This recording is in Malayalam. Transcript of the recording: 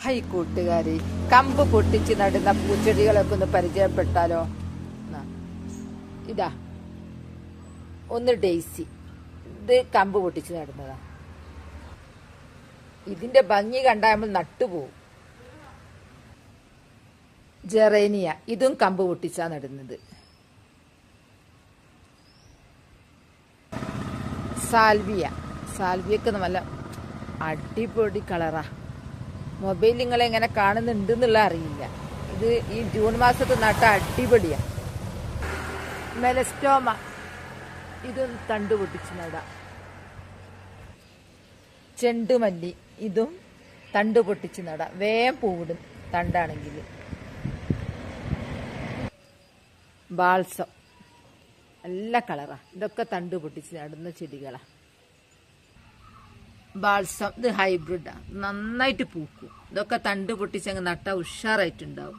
ഹൈ കൂട്ടുകാരി കമ്പ് പൊട്ടിച്ച് നടുന്ന പൂച്ചെടികളൊക്കെ ഒന്ന് പരിചയപ്പെട്ടാലോ? ഇതാ. ഒന്ന് ഡെയ്സി. ഇത് കമ്പ് പൊട്ടിച്ച് നടുന്നതാ. ഇതിന്റെ ഭംഗി കണ്ടാൽ നമ്മൾ നട്ടുപോകും ജെറേനിയ ഇതും കമ്പ് പൊട്ടിച്ചാ നടുന്നത്. സാൽവിയ. സാൽവിയൊക്കെ നല്ല അടിപൊളി കളറാ. മൊബൈൽ നിങ്ങൾ എങ്ങനെ കാണുന്നുണ്ട് എന്നുള്ള അറിയില്ല. ഇത് ഈ ജൂൺ മാസത്തെ നട്ട അടിപൊളിയാ. മെലസ്റ്റോമ. ഇത് തണ്ട് പൊട്ടിച്ച് നടാം. ചെണ്ടുമല്ലി ഇതും തണ്ട് പൊട്ടിച്ച് നടാം. വേഗം പൂവിടും തണ്ടാണെങ്കിൽ ബാൾസം. നല്ല കളറാണ് ഇതൊക്കെ തണ്ട് പൊട്ടിച്ച് നടുന്ന ചെടികളാ. ബാൾസം ഇത് ഹൈബ്രിഡാണ് നന്നായിട്ട് പൂക്കും. ഇതൊക്കെ തണ്ട് പൊട്ടിച്ചങ്ങ് നട്ടാൽ ഉഷാറായിട്ടുണ്ടാവും.